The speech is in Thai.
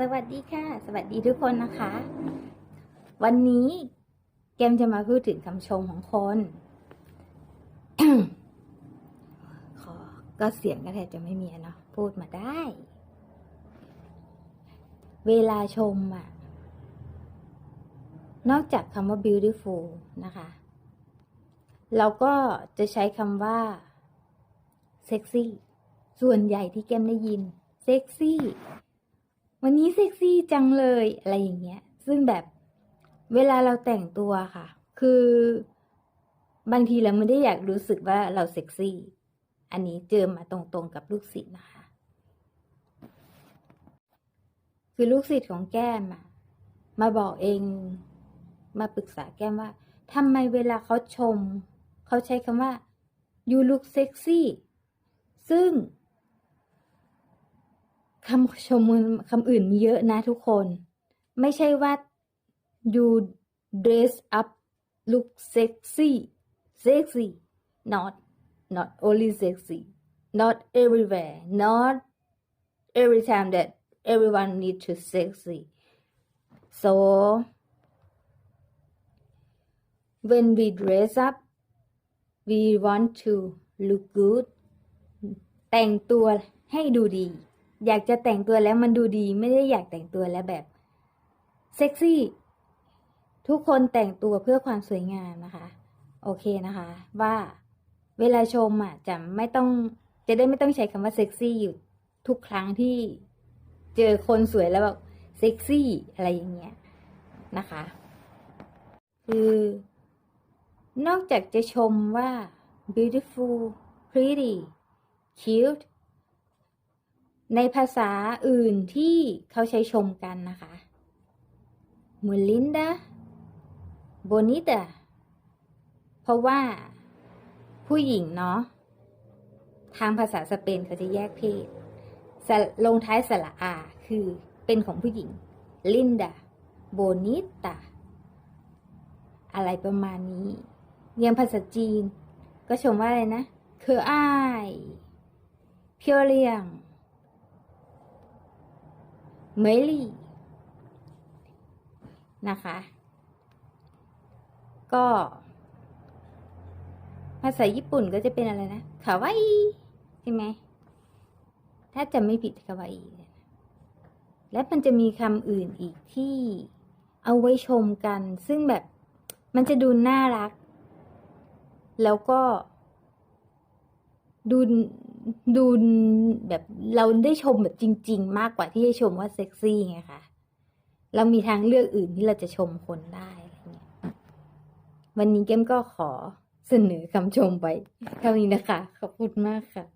สวัสดีค่ะ สวัสดีทุกคนนะคะ วันนี้เกมจะมาพูดถึงคำชมของคนขอก็เสียงก็แทบจะไม่มีเนาะพูดมาได้ เวลาชมอะนอกจากคำว่า beautiful นะคะ เราก็จะใช้คำว่า sexy ส่วนใหญ่ที่แกมได้ยิน sexy วันนี้เซ็กซี่จังเลย อะไรอย่างเงี้ย ซึ่งแบบเวลาเราแต่งตัวค่ะ คือบางทีเราไม่ได้อยากรู้สึกว่าเราเซ็กซี่ อันนี้เจอมาตรงๆกับลูกศิษย์นะคะ คือลูกศิษย์ของแก้มอะมาบอกเองมาปรึกษาแก้มว่าทำไมเวลาเขาชม เขาใช้คำว่า you look sexy ซึ่ง คำชมคำอื่นมีเยอะนะทุกคน ไม่ใช่ว่า you dress up look sexy sexy not not only sexy not everywhere not every time that everyone need to sexy so when we dress up we want to look good แต่งตัวให้ดูดี อยากจะแต่งตัวแล้วมันดูดี ไม่ได้อยากแต่งตัวแล้วแบบเซ็กซี่ ทุกคนแต่งตัวเพื่อความสวยงามนะคะ โอเคนะคะ ว่าเวลาชมอะจะไม่ต้องจะได้ไม่ต้องใช้คำว่าเซ็กซี่อยู่ทุกครั้งที่เจอคนสวยแล้วแบบเซ็กซี่อะไรอย่างเงี้ยนะคะ คือนอกจากจะชมว่า beautiful pretty cute ในภาษาอื่นที่เขาใช้ชมกันนะคะ muy linda bonita เพราะว่าผู้หญิงเนาะทางภาษาสเปนเขาจะแยกเพศลงท้ายสระอาคือเป็นของผู้หญิง linda bonita อะไรประมาณนี้เรียนภาษาจีน ก็ชมว่าอะไรนะเคออ้าย เพียวเลียง เมลี่นะคะ ก็ ภาษาญี่ปุ่นก็จะเป็นอะไรนะคาวาอิใช่ไหมถ้าจะไม่ผิดคาวาอิและมันจะมีคำอื่นอีกที่เอาไว้ชมกัน ซึ่งแบบมันจะดูน่ารัก แล้วก็ดู ดูแบบเราได้ชมแบบจริง ๆ มากกว่าที่จะชมว่าเซ็กซี่ไงคะเรามีทางเลือกอื่นที่เราจะชมคนได้อะไรเงี้ยวันนี้เกมก็ขอเสนอคำชมไปเท่านี้นะคะ ขอบคุณมากค่ะ